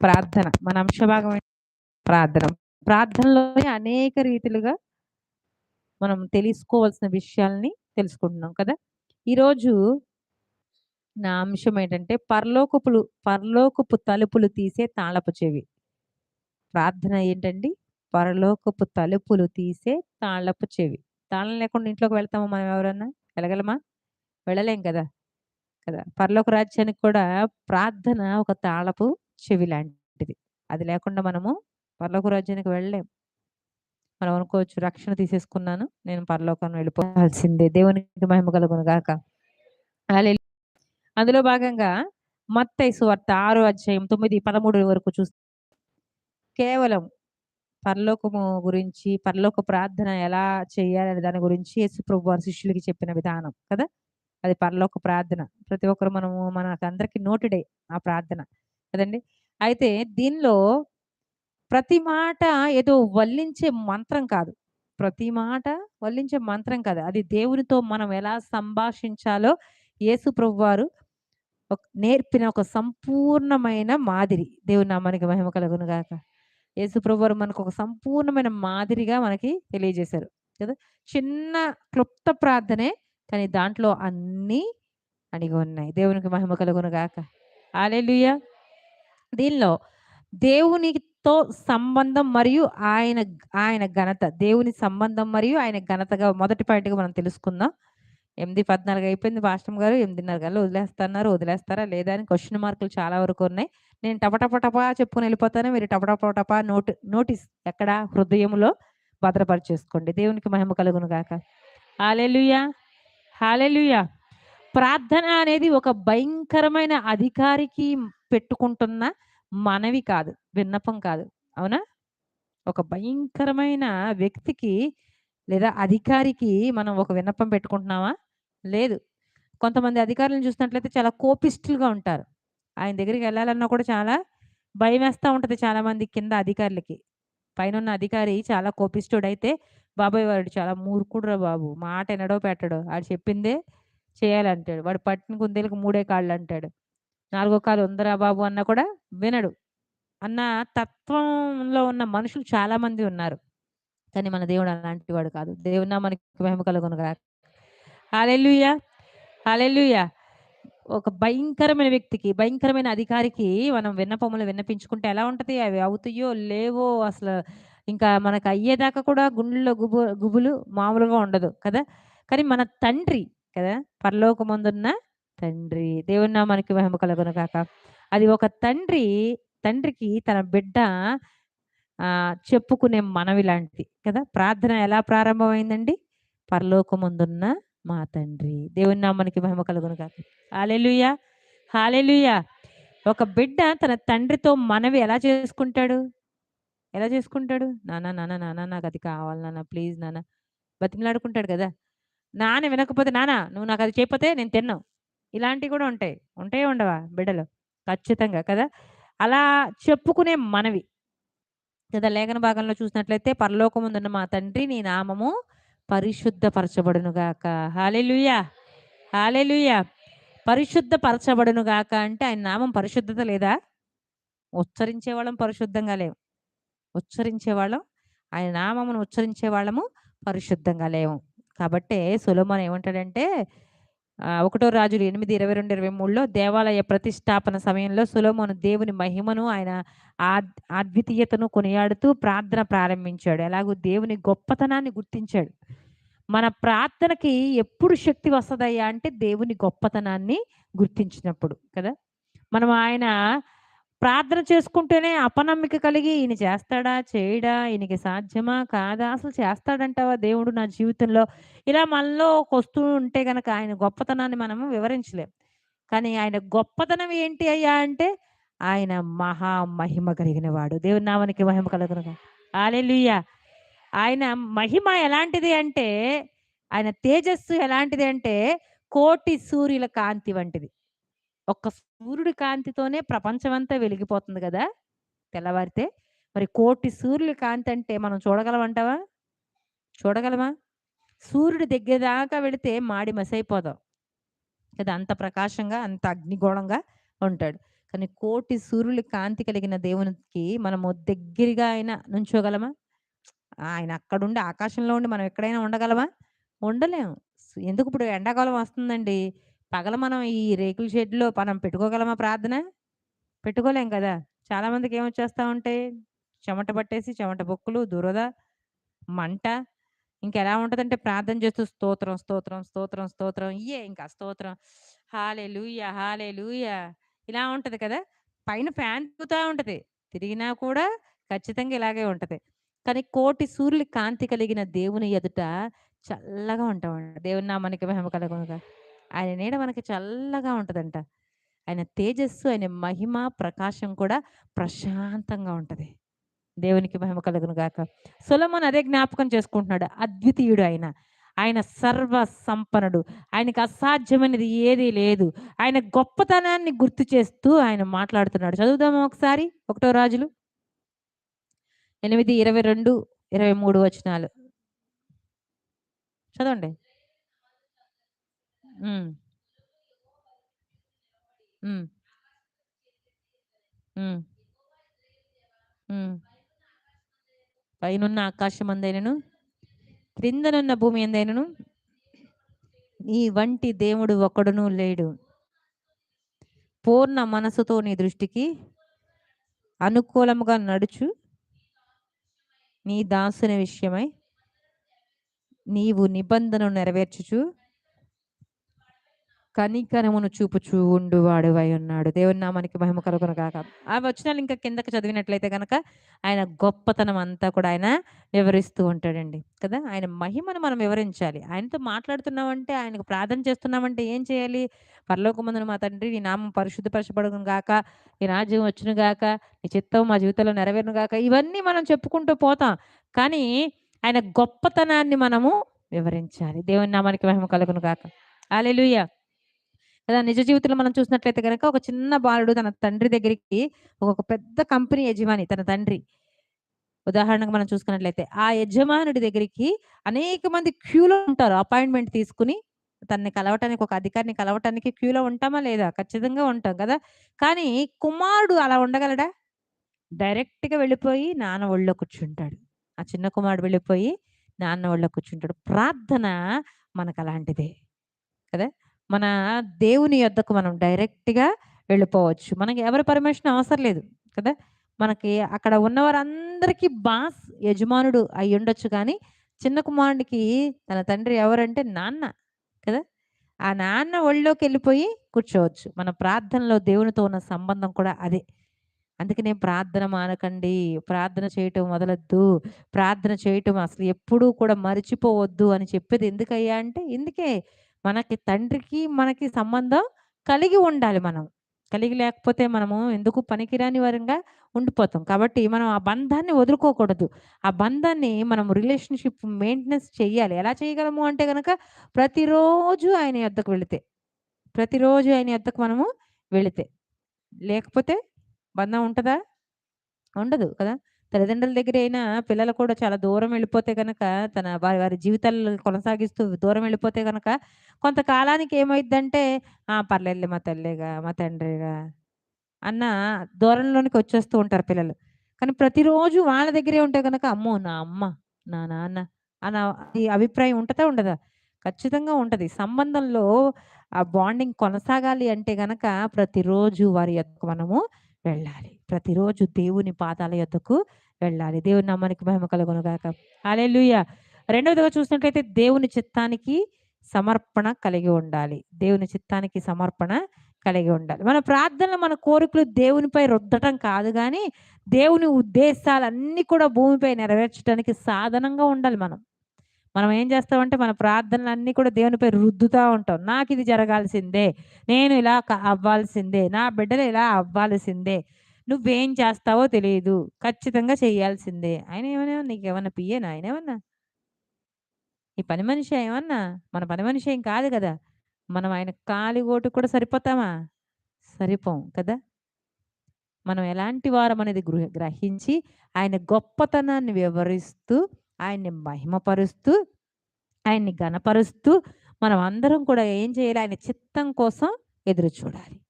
ప్రార్థన. మన అంశ భాగం? ప్రార్థన. ప్రార్థనలోనే అనేక రీతిలుగా మనం తెలుసుకోవాల్సిన విషయాల్ని తెలుసుకుంటున్నాం కదా? ఈరోజు నా అంశం ఏంటంటే పరలోకపులు పరలోకపు తలుపులు తీసే తాళపు చెవి. ప్రార్థన ఏంటండి? పరలోకపు తలుపులు తీసే తాళపు చెవి. తాళం లేకుండా ఇంట్లోకి వెళ్తామా మనం ఎవరన్నా? వెళ్ళగలమా? వెళ్ళలేం కదా? కదా! పరలోక రాజ్యానికి కూడా ప్రార్థన ఒక తాళపు చెవి లాంటిది. అది లేకుండా మనము పరలోక రాజ్యానికి వెళ్ళలేం. మనం అనుకోవచ్చు రక్షణ తీసేసుకున్నాను నేను పరలోకం వెళ్ళిపోవాల్సిందే. దేవునికి మహిమ కలుగును గాక. అందులో భాగంగా మత్తై సువార్త ఆరో అధ్యాయం తొమ్మిది పదమూడు వరకు చూస్తే కేవలం పరలోకము గురించి పరలోక ప్రార్థన ఎలా చేయాలనే దాని గురించి యేసు ప్రభు వారి శిష్యులకి చెప్పిన విధానం కదా! అది పరలోక ప్రార్థన. ప్రతి ఒక్కరు మనము మనకు అందరికి నోటుడే ఆ ప్రార్థన. కదండి? అయితే దీనిలో ప్రతి మాట ఏదో వల్లించే మంత్రం కాదు. ప్రతి మాట వల్లించే మంత్రం కాదు. అది దేవునితో మనం ఎలా సంభాషించాలో యేసు ప్రభు వారు ఒక- నేర్పిన ఒక సంపూర్ణమైన మాదిరి. దేవుని నామానికి మహిమ కలుగును గాక. యేసు ప్రభు వారు మనకు ఒక సంపూర్ణమైన మాదిరిగా మనకి తెలియజేశారు. కదా? చిన్న క్లుప్త ప్రార్థనే కానీ దాంట్లో అన్నీ అణిగి ఉన్నాయి. దేవునికి మహిమ కలుగునుగాక ఆలెలుయ దీనిలో దేవునితో సంబంధం మరియు ఆయన ఆయన ఘనత దేవుని సంబంధం మరియు ఆయన ఘనతగా మొదటి పాయింట్గా మనం తెలుసుకుందాం. ఎనిమిది పద్నాలుగు అయిపోయింది పాస్టమ్ గారు ఎనిమిదిన్నర గల్లా వదిలేస్తున్నారు. వదిలేస్తారా లేదా అని క్వశ్చన్ మార్కులు చాలా వరకు ఉన్నాయి. నేను టపటపటపా చెప్పుకుని వెళ్ళిపోతాను. మీరు టపటపటపా నోటి నోటీస్ ఎక్కడ హృదయంలో భద్రపరిచేసుకోండి. దేవునికి మహిమ కలుగును గాక. Hallelujah hallelujah. ప్రార్థన అనేది ఒక భయంకరమైన అధికారికి పెట్టుకుంటున్న మనవి కాదు విన్నపం కాదు. అవునా? ఒక భయంకరమైన వ్యక్తికి లేదా అధికారికి మనం ఒక విన్నపం పెట్టుకుంటున్నామా? లేదు. కొంతమంది అధికారులను చూసినట్లయితే చాలా కోపిస్టులుగా ఉంటారు. ఆయన దగ్గరికి వెళ్ళాలన్నా కూడా చాలా భయం వేస్తూ ఉంటుంది చాలామంది కింద అధికారులకి. పైన ఉన్న అధికారి చాలా కోపిష్ఠుడైతే బాబాయ్ వాడు చాలా మూర్ఖుడురా బాబు. మాట ఎనడో పెట్టడో. ఆడు చెప్పిందే చేయాలంటాడు. వాడు పట్టిన కుందేలకు మూడే కాళ్ళు అంటాడు నాలుగో కాలు ఉందరా బాబు అన్న కూడా వినడు. అన్న తత్వంలో ఉన్న మనుషులు చాలా మంది ఉన్నారు. కానీ మన దేవుడు అలాంటి వాడు కాదు. దేవునా మనకి మహిమ కలుగును హాలెల్లుయ్యా హాలెల్లుయ్యా ఒక భయంకరమైన వ్యక్తికి భయంకరమైన అధికారికి మనం విన్నపములు విన్నపించుకుంటే ఎలా ఉంటది? అవి అవుతాయో లేవో అసలు ఇంకా మనకు అయ్యేదాకా కూడా గుండెల్లో గుబు గుబులు మామూలుగా ఉండదు కదా. కానీ మన తండ్రి కదా పరలోకమందున్న తండ్రి. దేవున్నా మనకి మహిమ కలుగును కాక అది ఒక తండ్రి తండ్రికి తన బిడ్డ ఆ చెప్పుకునే మనవి లాంటిది కదా. ప్రార్థన ఎలా ప్రారంభమైందండి? పరలోకముందున్న మా తండ్రి. దేవుని నామానికి మహిమ కలుగును కాక హాలెలుయా హాలెలుయా. ఒక బిడ్డ తన తండ్రితో మనవి ఎలా చేసుకుంటాడు? ఎలా చేసుకుంటాడు? నాన్న నాన్న నాన్న నాకు అది కావాలి నాన్న ప్లీజ్ నాన్న. బతిమలాడుకుంటాడు కదా! నాన్న వినకపోతే నాన్న నువ్వు నాకు అది చేయకపోతే నేను తిన్నావు ఇలాంటివి కూడా ఉంటాయి. ఉంటాయి ఉండవా బిడ్డలు? ఖచ్చితంగా కదా! అలా చెప్పుకునే మనవి. కదా! లేఖన భాగంలో చూసినట్లయితే పరలోకముందున్న మా తండ్రి నీ నామము పరిశుద్ధపరచబడును గాక హాలెలుయా! హాలెలుయా! పరిశుద్ధపరచబడును గాక అంటే ఆయన నామం పరిశుద్ధత లేదా? ఉచ్చరించే వాళ్ళం పరిశుద్ధంగా లేవు ఉచ్చరించే వాళ్ళం ఆయన నామమును ఉచ్చరించే వాళ్ళము పరిశుద్ధంగా లేవు కాబట్టే సులోమన్ ఏమంటాడంటే ఒకటో రాజులు ఎనిమిది ఇరవై రెండు ఇరవై మూడులో దేవాలయ ప్రతిష్టాపన సమయంలో సులోమోను దేవుని మహిమను ఆయన ఆద్ అద్వితీయతను కొనియాడుతూ ప్రార్థన ప్రారంభించాడు. ఎలాగో దేవుని గొప్పతనాన్ని గుర్తించాడు. మన ప్రార్థనకి ఎప్పుడు శక్తి వస్తుందయ్యా అంటే దేవుని గొప్పతనాన్ని గుర్తించినప్పుడు కదా. మనం ఆయన ప్రార్థన చేసుకుంటేనే అపనమ్మిక కలిగి ఈయన చేస్తాడా చేయడా ఈయనకి సాధ్యమా కాదా? అసలు చేస్తాడంటావా దేవుడు నా జీవితంలో? ఇలా మనలో వస్తూ ఉంటే కనుక ఆయన గొప్పతనాన్ని మనము వివరించలేం. కానీ ఆయన గొప్పతనం ఏంటి అయ్యా అంటే ఆయన మహా మహిమ కలిగిన వాడు దేవుని నామనికి మహిమ కలుగును ఆలెలుయ్య ఆయన మహిమ ఎలాంటిది అంటే ఆయన తేజస్సు ఎలాంటిది అంటే కోటి సూర్యుల కాంతి వంటిది. ఒక్క సూర్యుడి కాంతితోనే ప్రపంచమంతా వెలిగిపోతుంది కదా! తెల్లవారితే. మరి కోటి సూర్యుల కాంతి అంటే మనం చూడగలమంటావా? చూడగలమా? సూర్యుడి దగ్గర దాకా వెళితే మాడి మసైపోదాం. కదా! అంత ప్రకాశంగా అంత అగ్నిగోళంగా ఉంటాడు. కానీ కోటి సూర్యుల కాంతి కలిగిన దేవునికి మనము దగ్గరగా అయినా నుంచోగలమా? ఆయన అక్కడుండి ఆకాశంలో ఉండి మనం ఎక్కడైనా ఉండగలమా? ఉండలేము ఎందుకు ఇప్పుడు ఎండాకాలం వస్తుందండి? పగల మనం ఈ రేకుల షెడ్లో మనం పెట్టుకోగలమా ప్రార్థన? పెట్టుకోలేం కదా! చాలా మందికి ఏమొచ్చేస్తా ఉంటాయి చెమట పట్టేసి చెమట బొక్కులు దురద మంట. ఇంకెలా ఉంటదంటే ప్రార్థన చేస్తూ స్తోత్రం స్తోత్రం స్తోత్రం స్తోత్రం ఇయే ఇంకా స్తోత్రం. హాలే లూయ హాలే లూయ ఇలా ఉంటుంది కదా! పైన ఫ్యాన్ తిరుగుతూ ఉంటుంది. తిరిగినా కూడా ఖచ్చితంగా ఇలాగే ఉంటుంది. కానీ కోటి సూర్యుల కాంతి కలిగిన దేవుని ఎదుట చల్లగా ఉంటామండి. దేవుని నామానికి మహిమ కలగనుగా. ఆయన నీడ మనకి చల్లగా ఉంటుందంట. ఆయన తేజస్సు ఆయన మహిమ ప్రకాశం కూడా ప్రశాంతంగా ఉంటుంది. దేవునికి మహిమ కలుగును గాక. సులమన్ అదే జ్ఞాపకం చేసుకుంటున్నాడు. అద్వితీయుడు ఆయన. ఆయన సర్వ సంపన్నుడు. ఆయనకి అసాధ్యమైనది ఏదీ లేదు. ఆయన గొప్పతనాన్ని గుర్తు చేస్తూ ఆయన మాట్లాడుతున్నాడు. చదువుదామా ఒకసారి? ఒకటో రాజులు? ఎనిమిది ఇరవై రెండు ఇరవై మూడు వచనాలు. చదవండి. పైనున్న ఆకాశం అందైనను క్రిందనున్న భూమి ఎందైనను? నీ వంటి దేవుడు ఒకడును లేడు. పూర్ణ మనసుతో నీ దృష్టికి అనుకూలముగా నడుచు. నీ దాసుని విషయమై నీవు నిబంధనను నెరవేర్చుచు. కనికరమును చూపుచూ ఉండు వాడువై ఉన్నాడు. దేవుని నామానికి మహిమ కలుగును కాక ఆ వచనాలు ఇంకా కిందకి చదివినట్లయితే కనుక ఆయన గొప్పతనం అంతా కూడా ఆయన వివరిస్తూ ఉంటాడండి. కదా? ఆయన మహిమను మనం వివరించాలి. ఆయనతో మాట్లాడుతున్నామంటే ఆయనకు ప్రార్థన చేస్తున్నామంటే ఏం చేయాలి? పరలోకమందున మా తండ్రి నీ నామం పరిశుద్ధపరచబడును గాక. నీ రాజ్యం వచ్చును గాక. నీ చిత్తం మా జీవితంలో నెరవేరును గాక. ఇవన్నీ మనం చెప్పుకుంటూ పోతాం. కానీ ఆయన గొప్పతనాన్ని మనము వివరించాలి. దేవుని నామానికి మహిమ కలుగును గాక. అలెలుయ్యా లేదా నిజ జీవితంలో మనం చూసినట్లయితే కనుక ఒక చిన్న బాలుడు తన తండ్రి దగ్గరికి ఒక పెద్ద కంపెనీ యజమాని తన తండ్రి. ఉదాహరణకు మనం చూసుకున్నట్లయితే ఆ యజమానుడి దగ్గరికి అనేక మంది క్యూలో ఉంటారు. అపాయింట్మెంట్ తీసుకుని తనని కలవటానికి ఒక అధికారిని కలవటానికి క్యూలో ఉంటామా లేదా? ఖచ్చితంగా ఉంటాం కదా! కానీ కుమారుడు అలా ఉండగలడా? డైరెక్ట్గా వెళ్ళిపోయి నాన్న ఒళ్ళో కూర్చుంటాడు. ఆ చిన్న కుమారుడు వెళ్ళిపోయి నాన్న ఒళ్ళో కూర్చుంటాడు. ప్రార్థన మనకు అలాంటిదే కదా! మన దేవుని యొద్దకు మనం డైరెక్ట్గా వెళ్ళిపోవచ్చు. మనకి ఎవరి పర్మిషన్ అవసరం లేదు కదా? మనకి అక్కడ ఉన్న వారందరికీ బాస్ యజమానుడు అయి ఉండొచ్చు కానీ చిన్న కుమారుడికి తన తండ్రి ఎవరంటే నాన్న కదా? ఆ నాన్న ఒళ్ళోకి వెళ్ళిపోయి కూర్చోవచ్చు. మన ప్రార్థనలో దేవునితో ఉన్న సంబంధం కూడా అదే. అందుకనే ప్రార్థన మానకండి ప్రార్థన చేయటం మొదలొద్దు ప్రార్థన చేయటం అసలు ఎప్పుడూ కూడా మర్చిపోవద్దు అని చెప్పేది ఎందుకయ్యా అంటే ఎందుకే మనకి తండ్రికి మనకి సంబంధం కలిగి ఉండాలి మనం. కలిగి లేకపోతే మనము ఎందుకు పనికిరాని వరంగా ఉండిపోతాం. కాబట్టి మనం ఆ బంధాన్ని వదులుకోకూడదు. ఆ బంధాన్ని మనం రిలేషన్షిప్ మెయింటెనెన్స్ చేయాలి. ఎలా చేయగలము అంటే కనుక ప్రతిరోజు ఆయన యొద్దకు వెళితే. ప్రతిరోజు ఆయన యొద్దకు మనము వెళితే. లేకపోతే బంధం ఉంటుందా? ఉండదు కదా? తల్లిదండ్రుల దగ్గర అయినా పిల్లలు కూడా చాలా దూరం వెళ్ళిపోతే కనుక తన వారి వారి జీవితాలు కొనసాగిస్తూ దూరం వెళ్ళిపోతే కనుక కొంతకాలానికి ఏమైందంటే ఆ పర్లేదులే మా తల్లిగా మా తండ్రిగా అన్న దూరంలోనికి వచ్చేస్తూ ఉంటారు పిల్లలు. కానీ ప్రతిరోజు వాళ్ళ దగ్గరే ఉంటే కనుక అమ్మో నా అమ్మ నా నాన్న అన్న ఈ అభిప్రాయం ఉంటుందా ఉండదా? ఖచ్చితంగా ఉంటుంది. సంబంధంలో ఆ బాండింగ్ కొనసాగాలి అంటే గనక ప్రతిరోజు వారి యొక్క మనము వెళ్ళాలి. ప్రతిరోజు దేవుని పాదాల యొద్దకు వెళ్ళాలి. దేవుని నామానికి మహిమ కలుగును గాక. హల్లెలూయా. రెండవదిగా చూసినట్లయితే దేవుని చిత్తానికి సమర్పణ కలిగి ఉండాలి. దేవుని చిత్తానికి సమర్పణ కలిగి ఉండాలి. మన ప్రార్థనలు మన కోరికలు దేవునిపై రుద్దటం కాదు కానీ దేవుని ఉద్దేశాలన్నీ కూడా భూమిపై నెరవేర్చడానికి సాధనంగా ఉండాలి మనం. మనం ఏం చేస్తామంటే మన ప్రార్థనలు అన్నీ కూడా దేవునిపై రుద్దుతూ ఉంటాం. నాకు ఇది జరగాల్సిందే. నేను ఇలా అవ్వాల్సిందే. నా బిడ్డలు ఇలా అవ్వాల్సిందే. నువ్వేం చేస్తావో తెలియదు ఖచ్చితంగా చేయాల్సిందే. ఆయన ఏమైనా నీకేమన్నా పియ్యేనా? ఆయన ఏమన్నా? ఈ పని మనిషి ఏమన్నా? మన పని మనిషి ఏం కాదు కదా. మనం ఆయన కాలి ఓటు కూడా సరిపోతామా? సరిపోం కదా. మనం ఎలాంటి వారం అనేది గృహ గ్రహించి ఆయన గొప్పతనాన్ని వివరిస్తూ ఆయన్ని మహిమపరుస్తూ ఆయన్ని గణపరుస్తూ మనం అందరం కూడా ఏం చేయాలి? ఆయన చిత్తం కోసం ఎదురు చూడాలి.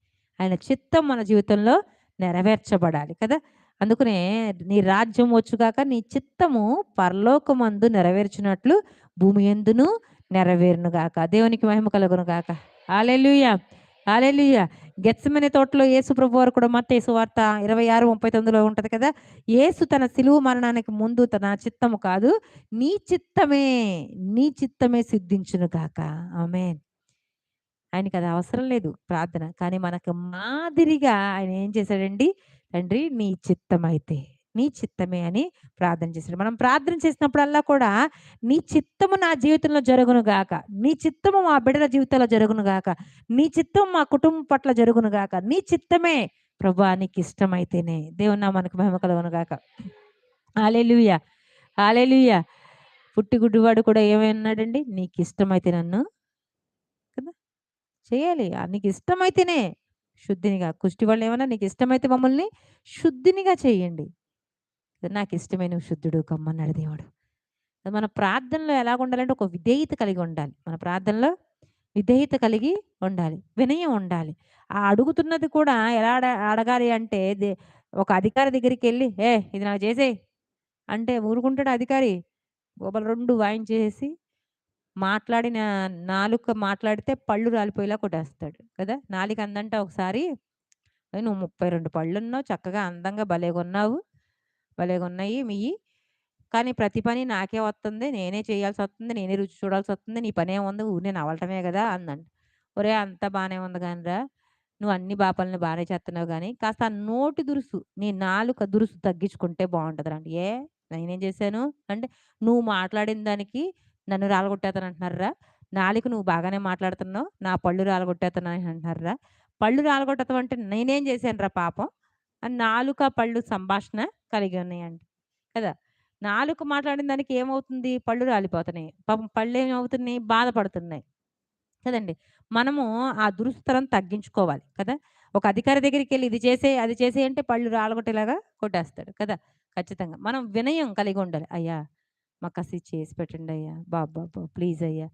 ఆయన చిత్తం మన జీవితంలో నెరవేర్చబడాలి కదా? అందుకనే నీ రాజ్యం వచ్చుగాక నీ చిత్తము పరలోకమందు నెరవేర్చినట్లు భూమి ఎందును నెరవేరునుగాక. దేవునికి మహిమ కలుగును గాక ఆలెలుయ ఆలెలుయ గెత్సమనే తోటలో యేసు ప్రభు వారు కూడా మత యేసు వార్త ఇరవై ఆరు ముప్పై తొమ్మిదిలో ఉంటుంది కదా? యేసు తన సిలువు మరణానికి ముందు తన చిత్తము కాదు నీ చిత్తమే నీ చిత్తమే సిద్ధించును గాక ఆమేన్. ఆయనకి అది అవసరం లేదు ప్రార్థన. కానీ మనకు మాదిరిగా ఆయన ఏం చేశాడండి? తండ్రి నీ చిత్తమైతే నీ చిత్తమే అని ప్రార్థన చేశాడు. మనం ప్రార్థన చేసినప్పుడల్లా కూడా నీ చిత్తము నా జీవితంలో జరుగును గాక నీ చిత్తము మా బిడ్డల జీవితంలో జరుగును గాక నీ చిత్తం మా కుటుంబం పట్ల జరుగును గాక నీ చిత్తమే ప్రభా నీకు ఇష్టమైతేనే దేవుని మనకు మహిమ కలుగును గాక. ఆలెలుయ ఆలెలుయ పుట్టి గుడ్డివాడు కూడా ఏమన్నాడండి? నీకు ఇష్టమైతే నన్ను చేయాలి. నీకు ఇష్టమైతేనే శుద్ధినిగా కుష్టి వాళ్ళు ఏమన్నా నీకు ఇష్టమైతే మమ్మల్ని శుద్ధినిగా చేయండి. నాకు ఇష్టమే నువ్వు శుద్ధుడు కమ్మన్నాడు దేవుడు. మన ప్రార్థనలో ఎలా ఉండాలంటే ఒక విధేయత కలిగి ఉండాలి. మన ప్రార్థనలో విధేయత కలిగి ఉండాలి. వినయం ఉండాలి. ఆ అడుగుతున్నది కూడా ఎలా అడగాలి అంటే దే- ఒక అధికారి దగ్గరికి వెళ్ళి ఏ ఇది నాకు చేసే అంటే ఊరుకుంటాడు అధికారి. గోబలు రెండు వాయించేసి మాట్లాడిన నాలుక మాట్లాడితే పళ్ళు రాలిపోయేలా కొట్టేస్తాడు కదా! నాలుక అందంట ఒకసారి. నువ్వు ముప్పై రెండు పళ్ళు ఉన్నావు చక్కగా అందంగా భలేగా ఉన్నావు భలేగా ఉన్నాయి మీయి కానీ ప్రతి పని నాకే వస్తుంది నేనే చేయాల్సి వస్తుంది నేనే రుచి చూడాల్సి వస్తుంది నీ పనే ఉంది ఊరినే నవ్వటమే కదా! అందంట ఒరే అంతా బాగానే ఉంది కానిరా నువ్వు అన్ని బాపల్ని బాగానే చేస్తున్నావు కానీ కాస్త నోటి దురుసు నీ నాలుక దురుసు తగ్గించుకుంటే బాగుంటుంది అంటే ఏ నేనేం చేశాను? అంటే నువ్వు మాట్లాడిన దానికి నన్ను రాలగొట్టేస్తాను అంటున్నారా నాలుక నువ్వు బాగానే మాట్లాడుతున్నావు నా పళ్ళు రాలగొట్టేస్తాను అని అంటున్నారా పళ్ళు రాలగొట్టడం అంటే నేనేం చేశాను రా పాపం? అని నాలుక పళ్ళు సంభాషణ కలిగి ఉన్నాయండి. కదా? నాలుక మాట్లాడిన దానికి ఏమవుతుంది? పళ్ళు రాలిపోతున్నాయి. పాపం పళ్ళు ఏమవుతున్నాయి? బాధపడుతున్నాయి. కదండి? మనము ఆ దురుస్తరం తగ్గించుకోవాలి. కదా? ఒక అధికారి దగ్గరికి వెళ్ళి ఇది చేసే అది చేసే అంటే పళ్ళు రాలగొట్టేలాగా కొట్టేస్తాడు. కదా? ఖచ్చితంగా. మనం వినయం కలిగి ఉండాలి. అయ్యా మాకు కాస్త చేసి పెట్టండి అయ్యా బాబా ప్లీజ్ అయ్యా.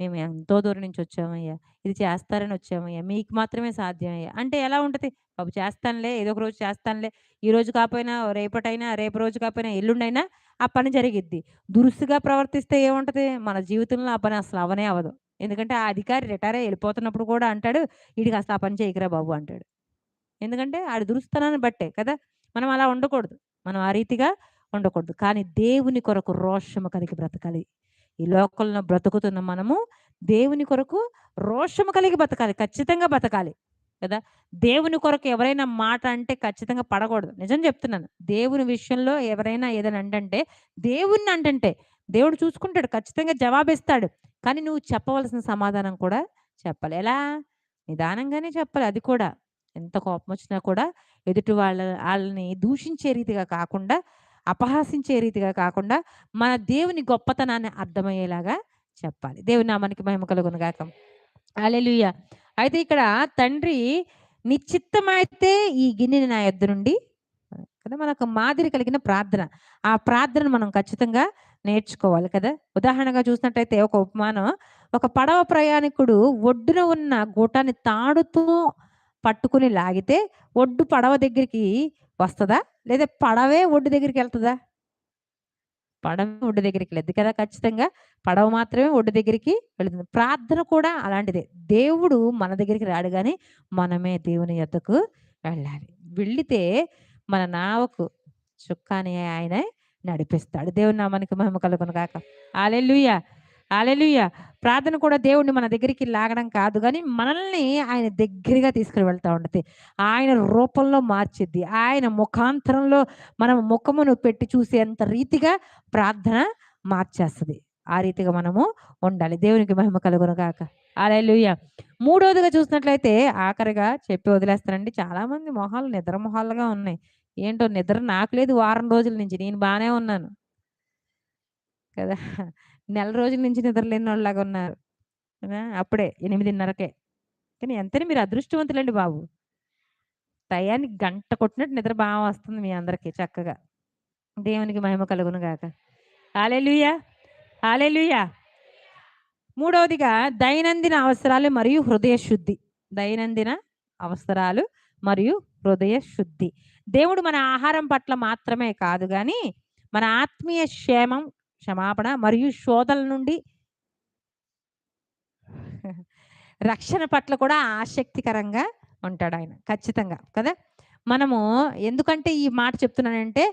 మేము ఎంతో దూరం నుంచి వచ్చామయ్యా. ఇది చేస్తారని వచ్చామయ్యా. మీకు మాత్రమే సాధ్యమయ్యా. అంటే ఎలా ఉంటుంది? బాబు చేస్తానులే ఏదో ఒక రోజు చేస్తానులే. ఈ రోజు కాకపోయినా రేపటైనా రేపు రోజు కాకపోయినా ఎల్లుండైనా ఆ పని జరిగిద్ది. దురుసుగా ప్రవర్తిస్తే ఏముంటది? మన జీవితంలో ఆ పని అసలు అవనే అవదు ఎందుకంటే ఆ అధికారి రిటైర్ వెళ్ళిపోతున్నప్పుడు కూడా అంటాడు వీడికి అసలు ఆ పని చేయకరా బాబు అంటాడు. ఎందుకంటే ఆడి దురుస్తనాన్ని బట్టే కదా. మనం అలా ఉండకూడదు. మనం ఆ రీతిగా ఉండకూడదు. కానీ దేవుని కొరకు రోషము కలిగి బ్రతకాలి. ఈ లోకంలో బ్రతుకుతున్న మనము దేవుని కొరకు రోషము కలిగి బతకాలి ఖచ్చితంగా బతకాలి కదా? దేవుని కొరకు ఎవరైనా మాట అంటే ఖచ్చితంగా పడకూడదు. నిజం చెప్తున్నాను. దేవుని విషయంలో ఎవరైనా ఏదైనా అంటే దేవుణ్ణి అంటే దేవుడు చూసుకుంటాడు. ఖచ్చితంగా జవాబిస్తాడు. కానీ నువ్వు చెప్పవలసిన సమాధానం కూడా చెప్పాలి. ఎలా? నిదానంగానే చెప్పాలి. అది కూడా. ఎంత కోపం వచ్చినా కూడా ఎదుటి వాళ్ళ వాళ్ళని దూషించే రీతిగా కాకుండా అపహాసించే రీతిగా కాకుండా మన దేవుని గొప్పతనాన్ని అర్థమయ్యేలాగా చెప్పాలి. దేవుని నామానికి మహిమ కలుగును గాక. అలెలుయ అయితే ఇక్కడ తండ్రి నిశ్చిత్తమైతే ఈ గిన్నెని నా యొద్ద నుండి కదా మనకు మాదిరి కలిగిన ప్రార్థన. ఆ ప్రార్థనను మనం ఖచ్చితంగా నేర్చుకోవాలి కదా. ఉదాహరణగా చూసినట్టయితే ఒక ఉపమానం ఒక పడవ ప్రయాణికుడు ఒడ్డున ఉన్న గూటాన్ని తాడుతూ పట్టుకుని లాగితే ఒడ్డు పడవ దగ్గరికి వస్తుందా? లేదా పడవే ఒడ్డు దగ్గరికి వెళ్తుందా? పడవ ఒడ్డు దగ్గరికి వెళ్ళదు కదా ఖచ్చితంగా. పడవ మాత్రమే ఒడ్డు దగ్గరికి వెళుతుంది. ప్రార్థన కూడా అలాంటిదే. దేవుడు మన దగ్గరికి రాడు కానీ మనమే దేవుని యొద్దకు వెళ్ళాలి. వెళ్ళితే మన నావకు చుక్కాని ఆయన నడిపిస్తాడు. దేవుని నామానికి మహిమ కలుగును కాక ఆలెలుయ్య ఆలెలుయ్య ప్రార్థన కూడా దేవుడిని మన దగ్గరికి లాగడం కాదు కానీ మనల్ని ఆయన దగ్గరగా తీసుకుని వెళ్తూ ఉంటుంది ఆయన రూపంలో మార్చిద్ది. ఆయన ముఖాంతరంలో మనం ముఖమును పెట్టి చూసేంత రీతిగా ప్రార్థన మార్చేస్తుంది. ఆ రీతిగా మనము ఉండాలి. దేవునికి మహిమ కలుగును కాక అలెలుయ్య మూడవదిగా చూసినట్లయితే ఆఖరిగా చెప్పి వదిలేస్తానండి. చాలా మంది మొహాలు నిద్ర మొహాలుగా ఉన్నాయి. ఏంటో నిద్ర నాకు లేదు. వారం రోజుల నుంచి నేను బాగానే ఉన్నాను. కదా? నెల రోజుల నుంచి నిద్ర లేని వాళ్ళలాగా ఉన్నారు అప్పుడే ఎనిమిదిన్నరకే. కానీ ఎంతని మీరు అదృష్టవంతులండి బాబు. టయానికి గంట కొట్టినట్టు నిద్ర బాగా వస్తుంది మీ అందరికీ చక్కగా. దేవునికి మహిమ కలుగును గాక. హాలెలుయా! హాలెలుయా! మూడవదిగా దైనందిన అవసరాలు మరియు హృదయ శుద్ధి. దైనందిన అవసరాలు మరియు హృదయ శుద్ధి. దేవుడు మన ఆహారం పట్ల మాత్రమే కాదు కానీ మన ఆత్మీయ క్షేమం క్షమాపణ మరియు శోధల నుండి రక్షణ పట్ల కూడా ఆసక్తికరంగా ఉంటాడు ఆయన ఖచ్చితంగా కదా? మనము ఎందుకంటే ఈ మాట చెప్తున్నానంటే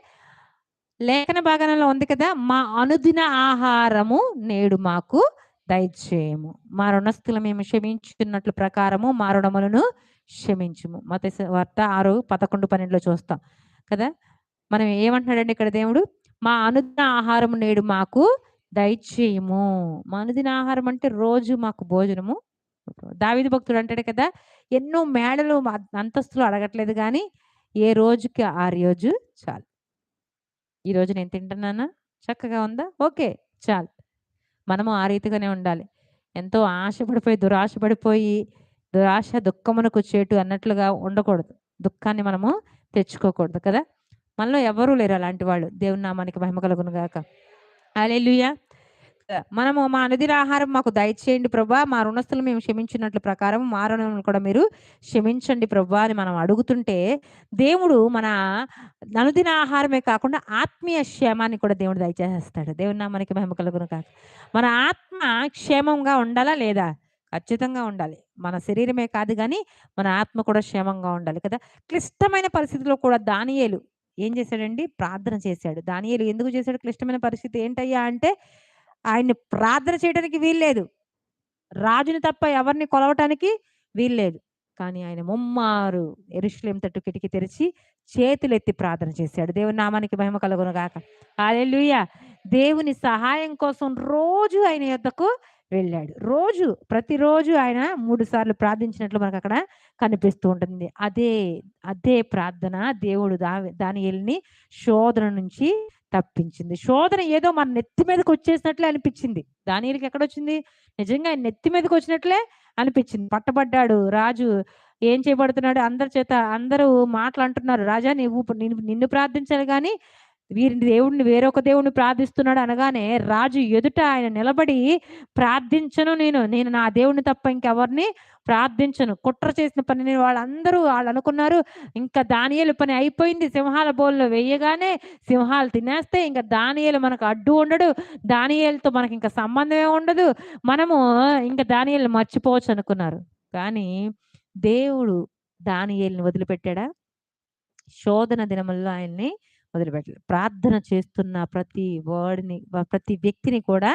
లేఖన భాగంలో ఉంది కదా మా అనుదిన ఆహారము నేడు మాకు దయచేయము. మా రుణస్థులు మేము క్షమించుకున్నట్లు ప్రకారము మా రుణములను క్షమించుము. మత వార్త ఆరు పదకొండు పన్నెండులో చూస్తాం కదా? మనం ఏమంటున్నాడండి ఇక్కడ దేవుడు? మా అనుదిన ఆహారం నేడు మాకు దయచేయము. మా అనుదిన ఆహారం అంటే రోజు మాకు భోజనము. దావిది భక్తుడు అంటాడు కదా ఎన్నో మేడలు అంతస్తులు అడగట్లేదు కానీ ఏ రోజుకి ఆ రోజు చాలు. ఈరోజు నేను తింటున్నానా చక్కగా ఉందా? ఓకే చాలు. మనము ఆ రీతిగానే ఉండాలి. ఎంతో ఆశపడిపోయి దురాశపడిపోయి దురాశ దుఃఖమునకు చేటు అన్నట్లుగా ఉండకూడదు. దుఃఖాన్ని మనము తెచ్చుకోకూడదు కదా? మనలో ఎవరూ లేరు అలాంటి వాళ్ళు. దేవుని నామానికి మహిమ కలుగును గాక. అలెలుయా మనము మా అనుదిన ఆహారం మాకు దయచేయండి ప్రభా. మా రుణస్తులు మేము క్షమించినట్లు ప్రకారం మా రుణములు కూడా మీరు క్షమించండి ప్రభా అని మనం అడుగుతుంటే దేవుడు మన అనుదిన ఆహారమే కాకుండా ఆత్మీయ క్షేమాన్ని కూడా దేవుడు దయచేస్తాడు. దేవుని నామానికి మహిమ కలుగును కాక మన ఆత్మ క్షేమంగా ఉండాలా లేదా? ఖచ్చితంగా ఉండాలి. మన శరీరమే కాదు కానీ మన ఆత్మ కూడా క్షేమంగా ఉండాలి కదా. క్లిష్టమైన పరిస్థితిలో కూడా దానియేలు ఏం చేశాడండి? ప్రార్థన చేశాడు. దానియలు ఎందుకు చేశాడు? క్లిష్టమైన పరిస్థితి ఏంటయ్యా అంటే ఆయన్ని ప్రార్థన చేయడానికి వీల్లేదు. రాజుని తప్ప ఎవరిని కొలవటానికి వీల్లేదు. కానీ ఆయన ముమ్మారు ఎరుషులేం తట్టు కిటికీ తెరిచి చేతులెత్తి ప్రార్థన చేశాడు. దేవుని నామానికి మహిమ కలుగును గాక హల్లెలూయా! దేవుని సహాయం కోసం రోజు ఆయన యొద్దకు వెళ్ళాడు. రోజు ప్రతిరోజు ఆయన మూడు సార్లు ప్రార్థించినట్లు మనకు అక్కడ కనిపిస్తూ ఉంటుంది. అదే అదే ప్రార్థన దేవుడు దా దాని శోధన నుంచి తప్పించింది. శోధన ఏదో మన నెత్తి మీదకి వచ్చేసినట్లే అనిపించింది. దానియలకి ఎక్కడొచ్చింది? నిజంగా ఆయన నెత్తి మీదకి వచ్చినట్లే అనిపించింది. పట్టబడ్డాడు. రాజు ఏం చేయబడుతున్నాడు? అందరి చేత అందరూ మాటలు అంటున్నారు. రాజా నువ్వు నిన్ను నిన్ను ప్రార్థించాలి కానీ వీరి దేవుడిని వేరొక దేవుడిని ప్రార్థిస్తున్నాడు అనగానే రాజు ఎదుట ఆయన నిలబడి ప్రార్థించను నేను నేను నా దేవుడిని తప్ప ఇంకెవరిని ప్రార్థించను. కుట్ర చేసిన పనిని వాళ్ళందరూ వాళ్ళు అనుకున్నారు. ఇంకా దానియలు పని అయిపోయింది. సింహాల బోల్లో వేయగానే సింహాలు తినేస్తే ఇంకా దానియలు మనకు అడ్డు ఉండడు. దానియలతో మనకి ఇంకా సంబంధమే ఉండదు. మనము ఇంకా దానియలు మర్చిపోవచ్చు అనుకున్నారు. కానీ దేవుడు దానియల్ని వదిలిపెట్టాడా? శోధన దినముల్లో ఆయన్ని వదిలిపెట్టలేదు ప్రార్థన చేస్తున్న ప్రతి వర్డ్ని ప్రతి వ్యక్తిని కూడా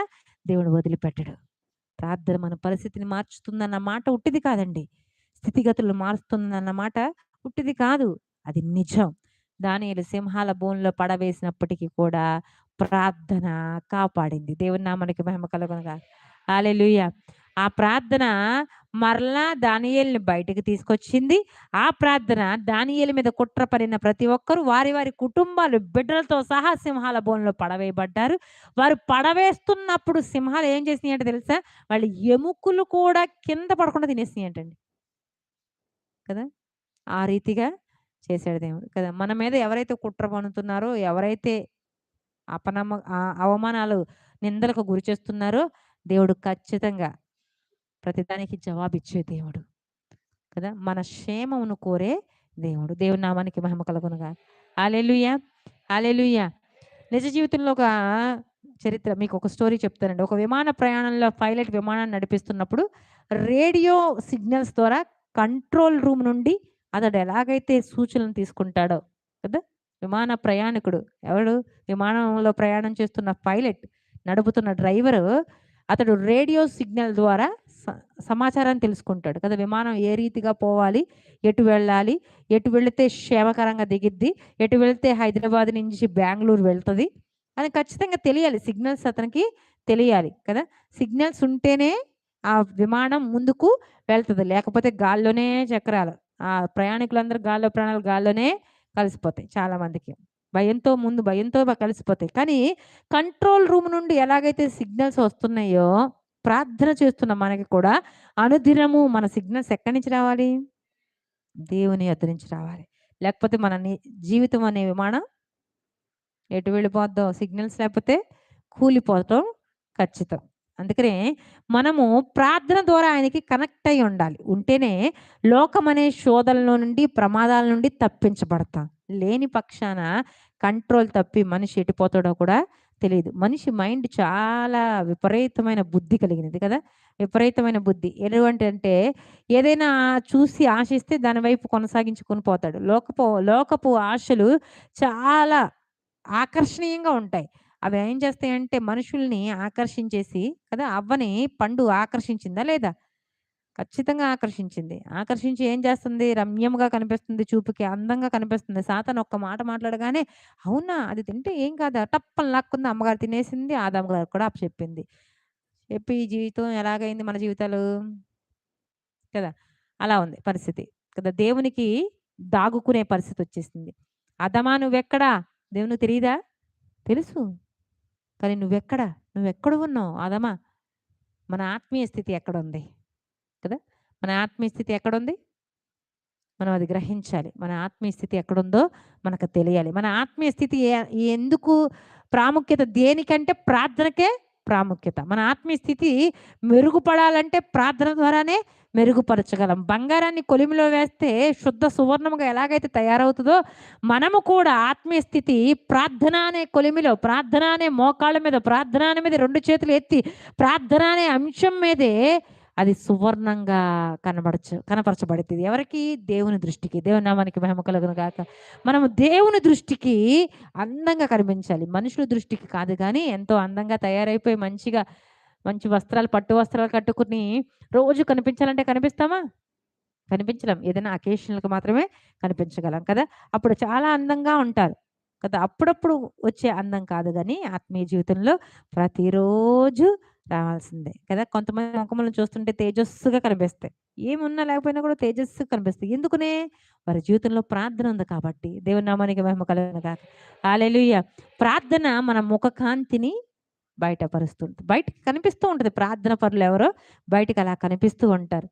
దేవుడు వదిలిపెట్టడు. ప్రార్థన మన పరిస్థితిని మార్చుతుందన్న మాట ఉట్టిది కాదండి. స్థితిగతులు మారుస్తుందన్న మాట ఉట్టిది కాదు. అది నిజం. దానియేలు సింహాల బోన్లో పడవేసినప్పటికీ కూడా ప్రార్థన కాపాడింది. దేవుని నామనికి మహిమ కలుగునగా హల్లెలూయా! ఆ ప్రార్థన మరలా దానియేలుని బయటకు తీసుకొచ్చింది. ఆ ప్రార్థన దానియేలు మీద కుట్ర పడిన ప్రతి ఒక్కరు వారి వారి కుటుంబాలు బిడ్డలతో సహా సింహాల బోన్లో పడవేయబడ్డారు. వారు పడవేస్తున్నప్పుడు సింహాలు ఏం చేసినాయి అంటే తెలుసా? వాళ్ళు ఎముకలు కూడా కింద పడకుండా తినేసినాయి అంటండి కదా? ఆ రీతిగా చేశాడు దేవుడు. కదా? మన మీద ఎవరైతే కుట్ర పనుతున్నారో ఎవరైతే అపనమ్మ అవమానాలు నిందలకు గురి చేస్తున్నారో దేవుడు ఖచ్చితంగా ప్రతిదానికి జవాబిచ్చే దేవుడు. కదా! మన క్షేమమును కోరే దేవుడు. దేవుని నామానికి మహిమ కలుగునుగా. అలెలుయ్య అలెలుయ్య నిజ జీవితంలో ఒక చరిత్ర మీకు ఒక స్టోరీ చెప్తానండి. ఒక విమాన ప్రయాణంలో పైలట్ విమానాన్ని నడిపిస్తున్నప్పుడు రేడియో సిగ్నల్స్ ద్వారా కంట్రోల్ రూమ్ నుండి అతడు ఎలాగైతే సూచనలు తీసుకుంటాడో కదా! విమాన ప్రయాణికుడు ఎవడు? విమానంలో ప్రయాణం చేస్తున్న పైలట్ నడుపుతున్న డ్రైవరు అతడు రేడియో సిగ్నల్ ద్వారా సమాచారాన్ని తెలుసుకుంటాడు. కదా విమానం ఏ రీతిగా పోవాలి ఎటు వెళ్ళాలి ఎటు వెళితే క్షేమకరంగా దిగిద్ది ఎటు వెళితే హైదరాబాద్ నుంచి బెంగళూరు వెళ్తుంది అని ఖచ్చితంగా తెలియాలి. సిగ్నల్స్ అతనికి తెలియాలి కదా. సిగ్నల్స్ ఉంటేనే ఆ విమానం ముందుకు వెళ్తుంది. లేకపోతే గాల్లోనే చక్రాలు ఆ ప్రయాణికులందరూ గాల్లో ప్రాణాలు గాల్లోనే కలిసిపోతాయి చాలా మందికి. భయంతో ముందు భయంతో కలిసిపోతాయి. కానీ కంట్రోల్ రూమ్ నుండి ఎలాగైతే సిగ్నల్స్ వస్తున్నాయో ప్రార్థన చేస్తున్న మనకి కూడా అనుదినము మన సిగ్నల్స్ ఎక్కడి నుంచి రావాలి? దేవుని యొద్ద నుంచి రావాలి. లేకపోతే మన జీవితం అనే విమానం ఎటు వెళ్ళిపోద్దో సిగ్నల్స్ లేకపోతే కూలిపోవటం ఖచ్చితం. అందుకనే మనము ప్రార్థన ద్వారా ఆయనకి కనెక్ట్ అయి ఉండాలి. ఉంటేనే లోకం అనే శోధనలో నుండి ప్రమాదాల నుండి తప్పించబడతాం. లేని పక్షాన కంట్రోల్ తప్పి మనిషి ఎటుపోతాడో కూడా తెలియదు మనిషి మైండ్ చాలా విపరీతమైన బుద్ధి కలిగినది కదా! విపరీతమైన బుద్ధి. ఎటువంటి అంటే ఏదైనా చూసి ఆశిస్తే దాని వైపు కొనసాగించుకొని పోతాడు. లోకపు లోకపు ఆశలు చాలా ఆకర్షణీయంగా ఉంటాయి. అవి ఏం చేస్తాయంటే మనుషుల్ని ఆకర్షించేసి కదా! అవ్వని పండు ఆకర్షించిందా లేదా? ఖచ్చితంగా ఆకర్షించింది. ఆకర్షించి ఏం చేస్తుంది? రమ్యంగా కనిపిస్తుంది చూపుకి అందంగా కనిపిస్తుంది. సాతన్ ఒక్క మాట మాట్లాడగానే అవునా? అది తింటే ఏం కాదా. టప్పని లాక్కుంది అమ్మగారు తినేసింది. ఆదమ్మ గారు కూడా చెప్పింది. చెప్పి ఈ జీవితం ఎలాగైంది మన జీవితాలు? కదా? అలా ఉంది పరిస్థితి. కదా? దేవునికి దాగుకునే పరిస్థితి వచ్చేసింది. అదమా నువ్వెక్కడా? దేవుని తెలియదా తెలుసు. కానీ నువ్వెక్కడ? నువ్వెక్కడ ఉన్నావు? అదమా మన ఆత్మీయ స్థితి ఎక్కడ ఉంది కదా! మన ఆత్మీయ స్థితి ఎక్కడుంది? మనం అది గ్రహించాలి. మన ఆత్మీయ స్థితి ఎక్కడుందో మనకు తెలియాలి. మన ఆత్మీయ స్థితి ఏ- ఎందుకు ప్రాముఖ్యత దేనికంటే ప్రార్థనకే ప్రాముఖ్యత. మన ఆత్మీయ స్థితి మెరుగుపడాలంటే ప్రార్థన ద్వారానే మెరుగుపరచగలం. బంగారాన్ని కొలిమిలో వేస్తే శుద్ధ సువర్ణముగా ఎలాగైతే తయారవుతుందో మనము కూడా ఆత్మీయ స్థితి ప్రార్థన అనే కొలిమిలో ప్రార్థన అనే మోకాళ్ళ మీద ప్రార్థన అనే మీద రెండు చేతులు ఎత్తి ప్రార్థన అనే అంశం మీదే అది సువర్ణంగా కనబడచ్చు కనపరచబడుతుంది. ఎవరికి? దేవుని దృష్టికి. దేవుని నామానికి మహిమ కలుగును గాక. మనము దేవుని దృష్టికి అందంగా కనిపించాలి. మనుషుల దృష్టికి కాదు కానీ ఎంతో అందంగా తయారైపోయి మంచిగా మంచి వస్త్రాలు పట్టు వస్త్రాలు కట్టుకుని రోజు కనిపించాలంటే కనిపిస్తామా? కనిపించలేం. ఏదైనా అకేషన్లకు మాత్రమే కనిపించగలం కదా. అప్పుడు చాలా అందంగా ఉంటారు కదా. అప్పుడప్పుడు వచ్చే అందం కాదు కానీ ఆత్మీయ జీవితంలో ప్రతిరోజు రావాల్సిందే కదా. కొంతమంది ముఖములను చూస్తుంటే తేజస్సుగా కనిపిస్తాయి. ఏమున్నా లేకపోయినా కూడా తేజస్సు కనిపిస్తాయి. ఎందుకునే? వారి జీవితంలో ప్రార్థన ఉంది కాబట్టి. దేవుని నామానికి మహిమ కలుగును కాక హల్లెలూయా. ప్రార్థన మన ముఖ కాంతిని బయటపరుస్తుంది బయట కనిపిస్తూ ఉంటుంది. ప్రార్థన పరులు ఎవరో బయటకు అలా కనిపిస్తూ ఉంటారు.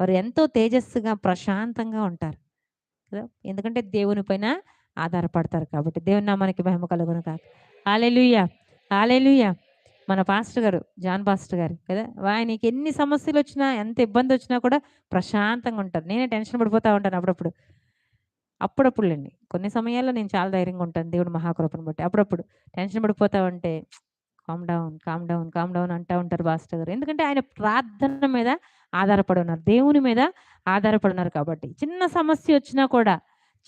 వారు ఎంతో తేజస్సుగా ప్రశాంతంగా ఉంటారు కదా. ఎందుకంటే దేవుని పైన ఆధారపడతారు కాబట్టి. దేవుని నామానికి మహిమ కలుగును కాక ఆలెలుయ్య హాలెలుయ్య మన పాస్టర్ గారు జాన్ పాస్టర్ గారు కదా? ఆయనకి ఎన్ని సమస్యలు వచ్చినా ఎంత ఇబ్బంది వచ్చినా కూడా ప్రశాంతంగా ఉంటారు. నేనే టెన్షన్ పడిపోతూ ఉంటాను అప్పుడప్పుడు. అప్పుడప్పుడులేండి కొన్ని సమయాల్లో నేను చాలా ధైర్యంగా ఉంటాను. దేవుడు మహాకృపను బట్టి. అప్పుడప్పుడు టెన్షన్ పడిపోతా ఉంటే calm down calm down calm down అంటూ ఉంటారు పాస్టర్ గారు. ఎందుకంటే ఆయన ప్రార్థన మీద ఆధారపడి ఉన్నారు. దేవుని మీద ఆధారపడి ఉన్నారు కాబట్టి. చిన్న సమస్య వచ్చినా కూడా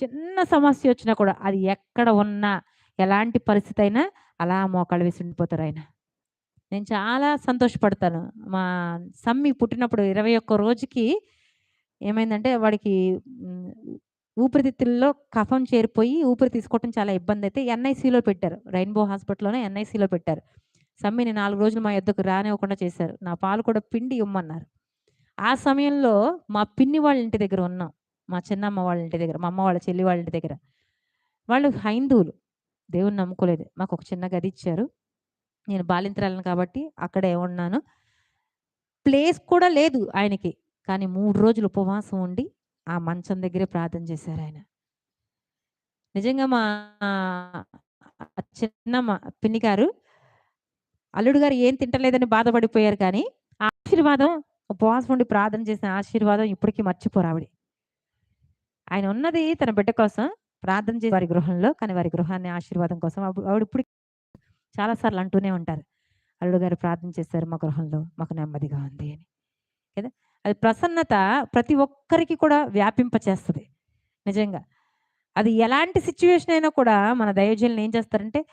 చిన్న సమస్య వచ్చినా కూడా అది ఎక్కడ ఉన్నా ఎలాంటి పరిస్థితి అయినా అలా మోకాళ్ళు వేసి ఉండిపోతారు ఆయన. నేను చాలా సంతోషపడతాను. మా సమ్మి పుట్టినప్పుడు ఇరవై ఒక్క రోజుకి ఏమైందంటే వాడికి ఊపిరితిత్తుల్లో కఫం చేరిపోయి ఊపిరి తీసుకోవటం చాలా ఇబ్బంది అయితే ఎన్ఐసిలో పెట్టారు. రెయిన్బో హాస్పిటల్లోనే ఎన్ఐసిలో పెట్టారు. సమ్మిని నాలుగు రోజులు మా యొద్దకు రానివ్వకుండా చేశారు. నా పాలు కూడా పిండి ఇవ్వమన్నారు. ఆ సమయంలో మా పిన్ని వాళ్ళ ఇంటి దగ్గర ఉన్నాం. మా చిన్నమ్మ వాళ్ళ ఇంటి దగ్గర మా అమ్మ వాళ్ళ చెల్లి వాళ్ళ ఇంటి దగ్గర. వాళ్ళు హైందువులు. దేవుని నమ్ముకోలేదు. మాకు ఒక చిన్న గది ఇచ్చారు. నేను బాలింతరాలను కాబట్టి అక్కడే ఉన్నాను. ప్లేస్ కూడా లేదు ఆయనకి. కానీ మూడు రోజులు ఉపవాసం ఉండి ఆ మంచం దగ్గరే ప్రార్థన చేశారు ఆయన. నిజంగా మా చిన్నమ్మ పిన్ని గారు అల్లుడు గారు ఏం తింటలేదని బాధపడిపోయారు కానీ ఆశీర్వాదం ఉపవాసం ఉండి ప్రార్థన చేసిన ఆశీర్వాదం ఇప్పటికీ మర్చిపోరు ఆవిడ. ఆయన ఉన్నది తన బిడ్డ కోసం ప్రార్థన చేసి వారి గృహంలో కానీ వారి గృహాన్ని ఆశీర్వాదం కోసం ఆవిడ ఇప్పుడు చాలాసార్లు అంటూనే ఉంటారు. అల్లుడు గారు ప్రార్థన చేశారు మా గృహంలో మాకు నెమ్మదిగా ఉంది అని. కదా? అది ప్రసన్నత ప్రతి ఒక్కరికి కూడా వ్యాపింప చేస్తుంది నిజంగా. అది ఎలాంటి సిచ్యువేషన్ అయినా కూడా మన దయోజనులు ఏం చేస్తారంటే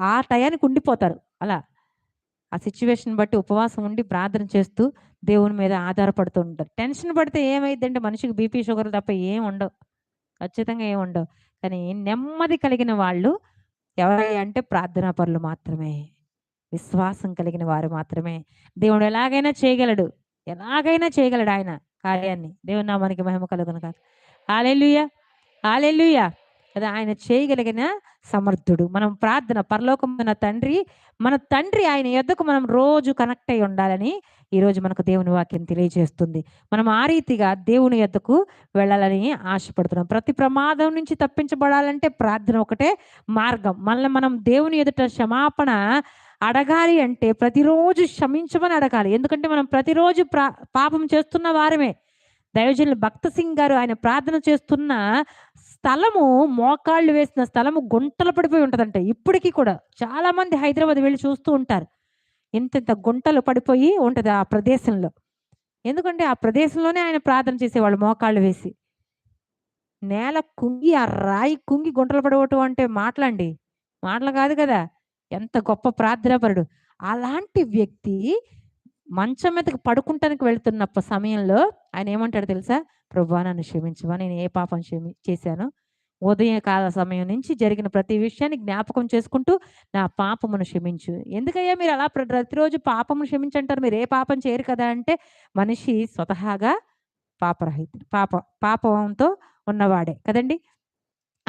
ఆ టయానికి ఉండిపోతారు. అలా. ఆ సిచ్యువేషన్ బట్టి ఉపవాసం ఉండి ప్రార్థన చేస్తూ దేవుని మీద ఆధారపడుతూ ఉంటారు. టెన్షన్ పడితే ఏమైందంటే మనిషికి బీపీ షుగర్ తప్ప ఏం ఉండవు. ఖచ్చితంగా ఏం ఉండవు. కానీ నెమ్మది కలిగిన వాళ్ళు ఎవరై అంటే ప్రార్థనా పరులు మాత్రమే. విశ్వాసం కలిగిన వారు మాత్రమే. దేవుడు ఎలాగైనా చేయగలడు. ఎలాగైనా చేయగలడు ఆయన కార్యాన్ని. దేవుని నామానికి మహిమ కలుగును కాదు హాలెలుయ హాలెలుయ కదా ఆయన చేయగలిగిన సమర్థుడు. మనం ప్రార్థన పరలోకమైన తండ్రి మన తండ్రి ఆయన యొద్దకు మనం రోజు కనెక్ట్ అయి ఉండాలని ఈరోజు మనకు దేవుని వాక్యం తెలియజేస్తుంది. మనం ఆ రీతిగా దేవుని యొద్దకు వెళ్ళాలని ఆశపడుతున్నాం. ప్రతి ప్రమాదం నుంచి తప్పించబడాలంటే ప్రార్థన ఒకటే మార్గం. మళ్ళీ మనం దేవుని ఎదుట క్షమాపణ అడగాలి అంటే ప్రతిరోజు క్షమించమని అడగాలి. ఎందుకంటే మనం ప్రతిరోజు ప్రా పాపం చేస్తున్న వారమే. దైవజనులు భక్త సింగ్ గారు ఆయన ప్రార్థన చేస్తున్న స్థలము మోకాళ్ళు వేసిన స్థలము గుంటలు పడిపోయి ఉంటుందంట. ఇప్పటికీ కూడా చాలా మంది హైదరాబాద్ వెళ్ళి చూస్తూ ఉంటారు. ఇంత ఇంత గుంటలు పడిపోయి ఉంటుంది ఆ ప్రదేశంలో. ఎందుకంటే ఆ ప్రదేశంలోనే ఆయన ప్రార్థన చేసేవాళ్ళు మోకాళ్ళు వేసి. నేల కుంగి ఆ రాయి కుంగి గుంటలు పడవటం అంటే మాటలండి. మాటలు కాదు కదా. ఎంత గొప్ప ప్రార్థనాపరుడు. అలాంటి వ్యక్తి మంచం మీదకి పడుకుంటానికి వెళ్తున్న సమయంలో ఆయన ఏమంటాడు తెలుసా? ప్రభా నన్ను క్షమించవా? నేను ఏ పాపం క్షమి చేశాను? ఉదయం కాల సమయం నుంచి జరిగిన ప్రతి విషయాన్ని జ్ఞాపకం చేసుకుంటూ నా పాపమును క్షమించు. ఎందుకయ్యా మీరు అలా ప్ర- ప్రతిరోజు పాపమును క్షమించంటారు? మీరు ఏ పాపం చేయరు కదా అంటే మనిషి స్వతహాగా పాపరహితుడు పాప పాపంతో ఉన్నవాడే కదండి?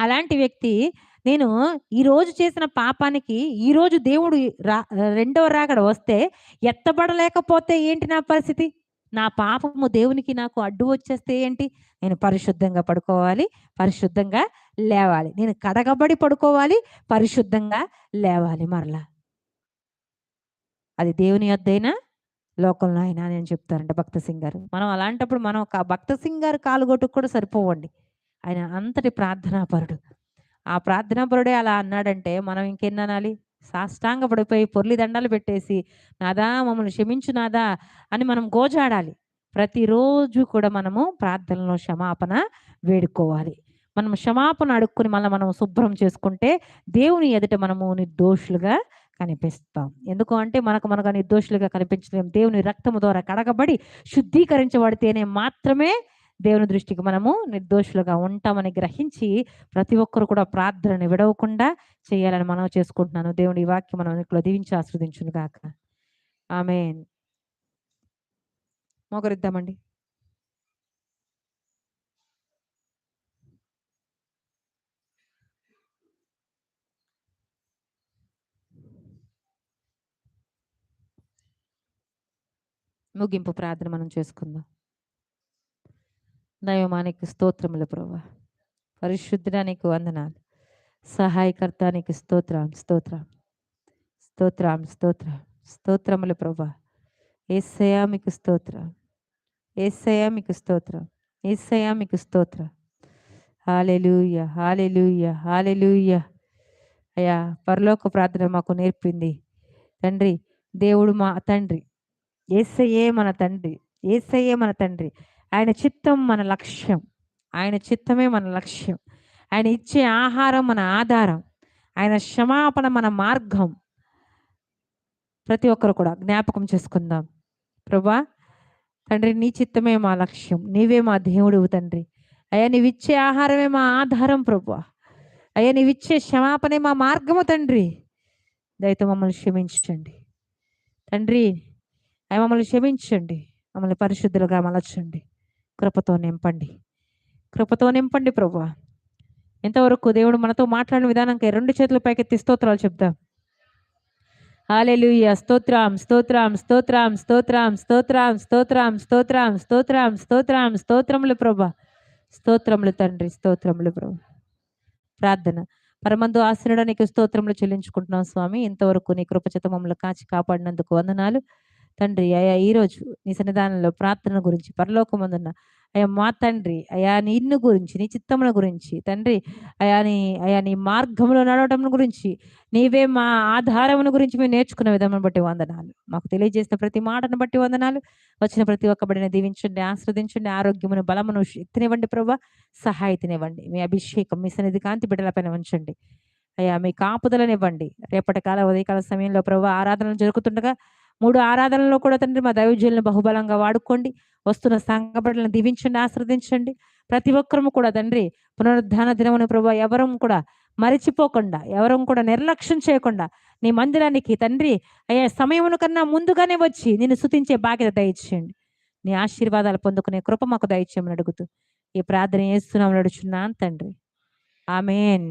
అలాంటి వ్యక్తి నేను ఈ రోజు చేసిన పాపానికి ఈ రోజు దేవుడు రా రెండవ రాకడ వస్తే ఎత్తబడలేకపోతే ఏంటి నా పరిస్థితి? నా పాపము దేవునికి నాకు అడ్డు వచ్చేస్తే ఏంటి? నేను పరిశుద్ధంగా పడుకోవాలి పరిశుద్ధంగా లేవాలి. నేను కడగబడి పడుకోవాలి పరిశుద్ధంగా లేవాలి మరలా. అది దేవుని యొద్దైనా లోకంలో అయినా అని చెప్తారంట భక్త సింగ్ గారు మనం అలాంటప్పుడు మనం ఒక భక్త సింగ్ గారు కాలుగొట్టుకు కూడా సరిపోవండి. ఆయన అంతటి ప్రార్థనాపరుడు. ఆ ప్రార్థనాపరుడే అలా అన్నాడంటే మనం ఇంకెన్నానాలి సాష్టాంగ పడిపోయి పొర్లి దండాలు పెట్టేసి నాదా మమ్మల్ని క్షమించు నాదా అని మనం గోజాడాలి. ప్రతిరోజు కూడా మనము ప్రార్థనలో క్షమాపణ వేడుకోవాలి. మనం క్షమాపణ అడుక్కుని మళ్ళీ మనం శుభ్రం చేసుకుంటే దేవుని ఎదుట మనము నిర్దోషులుగా కనిపిస్తాం. ఎందుకు అంటే మనకు మనకు నిర్దోషులుగా కనిపించలేం. దేవుని రక్తము ద్వారా కడగబడి శుద్ధీకరించబడితేనే మాత్రమే దేవుని దృష్టికి మనము నిర్దోషులుగా ఉంటామని గ్రహించి ప్రతి ఒక్కరు కూడా ప్రార్థనని విడవకుండా చేయాలని మనం చేసుకుంటున్నాను. దేవుని ఈ వాక్యం మనం దీవించి ఆస్వాదించును గాక. ఆమె మోకరిద్దామండి. ముగింపు ప్రార్థన మనం చేసుకుందాం. దైవమానికి స్తోత్రములు ప్రభా. పరిశుద్ధానికి వందనాలు. సహాయకర్తానికి స్తోత్రం స్తోత్రం. స్తోత్రం స్తోత్రం. స్తోత్రములు ప్రభా. ఏసయా మీకు స్తోత్రం. ఏసయా మీకు స్తోత్రం. ఏసయా మీకు స్తోత్రం. Hallelujah hallelujah hallelujah. అయ్యా పరలోక ప్రార్థన మాకు నేర్పింది. తండ్రి దేవుడు మా తండ్రి. ఏసయ్యే మన తండ్రి. ఏసయ్యే మన తండ్రి. ఆయన చిత్తం మన లక్ష్యం. ఆయన చిత్తమే మన లక్ష్యం. ఆయన ఇచ్చే ఆహారం మన ఆధారం. ఆయన క్షమాపణ మన మార్గం. ప్రతి ఒక్కరు కూడా జ్ఞాపకం చేసుకుందాం. ప్రభా తండ్రి నీ చిత్తమే మా లక్ష్యం. నీవే మా దేవుడు తండ్రి. అయ్యా నీవిచ్చే ఆహారమే మా ఆధారం ప్రభా. అయ్యా నీవిచ్చే క్షమాపణే మా మార్గము తండ్రి. దయతో మమ్మల్ని క్షమించండి. తండ్రి అయ్యా మమ్మల్ని క్షమించండి. మమ్మల్ని పరిశుద్ధులుగా మలచండి. కృపతో నింపండి. కృపతో నింపండి ప్రభా. ఎంతవరకు దేవుడు మనతో మాట్లాడిన విధానంకై రెండు చేతుల పైకెత్తి స్తోత్రాలు చెప్దాం. హాలెలూయ స్తోత్రం స్తోత్రం స్తోత్రం స్తోత్రం స్తోత్రం స్తోత్రం స్తోత్రం స్తోత్రం స్తోత్రం స్తోత్రములు ప్రభా. స్తోత్రములు తండ్రి స్తోత్రములు ప్రభు. ప్రార్థన. పరమందు ఆశ్రయడానికి స్తోత్రములు చెల్లించుకుంటున్నాం స్వామి. ఇంతవరకు నీ కృపచత మమ్మల్ని కాచి కాపాడినందుకు వందనాలు. తండ్రి అయా ఈరోజు నీ సన్నిధానంలో ప్రార్థన గురించి పరలోకమందున్న అయ్యా మా తండ్రి అయా ఇన్ను గురించి నీ చిత్తముల గురించి తండ్రి అయా నీ అయా నీ మార్గంలో నడవటం గురించి నీవే మా ఆధారమును గురించి మేము నేర్చుకున్న విధానం బట్టి వందనాలు. మాకు తెలియజేసిన ప్రతి మాటను బట్టి వందనాలు. వచ్చిన ప్రతి ఒక్క బిడ్డని దీవించండి ఆస్వాదించండి ఆరోగ్యమును బలమును శక్తినివ్వండి ప్రభా. సహాయతనివ్వండి. మీ అభిషేకం మీ సన్నిధి కాంతి బిడ్డలపైన ఉంచండి. అయ్యా మీ కాపుదలనివ్వండి. రేపటి కాల ఉదయకాల సమయంలో ప్రభు ఆరాధనలు జరుగుతుండగా మూడు ఆరాధనలో కూడా తండ్రి మా దైవజనులను బహుబలంగా వాడుకోండి. వస్తున్న సంఘపడలను దీవించండి ఆశ్రదించండి. ప్రతి ఒక్కరము కూడా తండ్రి పునరుద్ధాన దినమును ప్రభు ఎవరం కూడా మరిచిపోకుండా ఎవరం కూడా నిర్లక్ష్యం చేయకుండా నీ మందిరానికి తండ్రి అయ్యా సమయమును కన్నా ముందుగానే వచ్చి నిన్ను సుతించే బాధ్యత దయచేయండి. నీ ఆశీర్వాదాలు పొందుకునే కృప మాకు దయచేయమని అడుగుతూ ఈ ప్రార్థన చేస్తున్నాం నడుచున్నాను తండ్రి. ఆమెన్.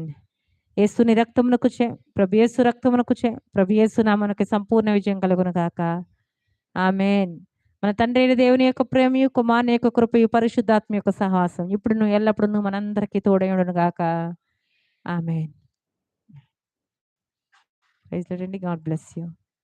యేసుని రక్తమునకు చే ప్రభు రక్తమునకు చే ప్రభు యేసు నామనకి సంపూర్ణ విజయం కలుగును గాక. ఆమెన్. మన తండ్రి అయిన దేవుని యొక్క ప్రేమయు కుమారుని యొక్క కృపయు పరిశుద్ధాత్మ యొక్క సహవాసం ఇప్పుడు నువ్వు ఎల్లప్పుడు నువ్వు మనందరికీ తోడయుడును గాక. Amen. Praise God bless you.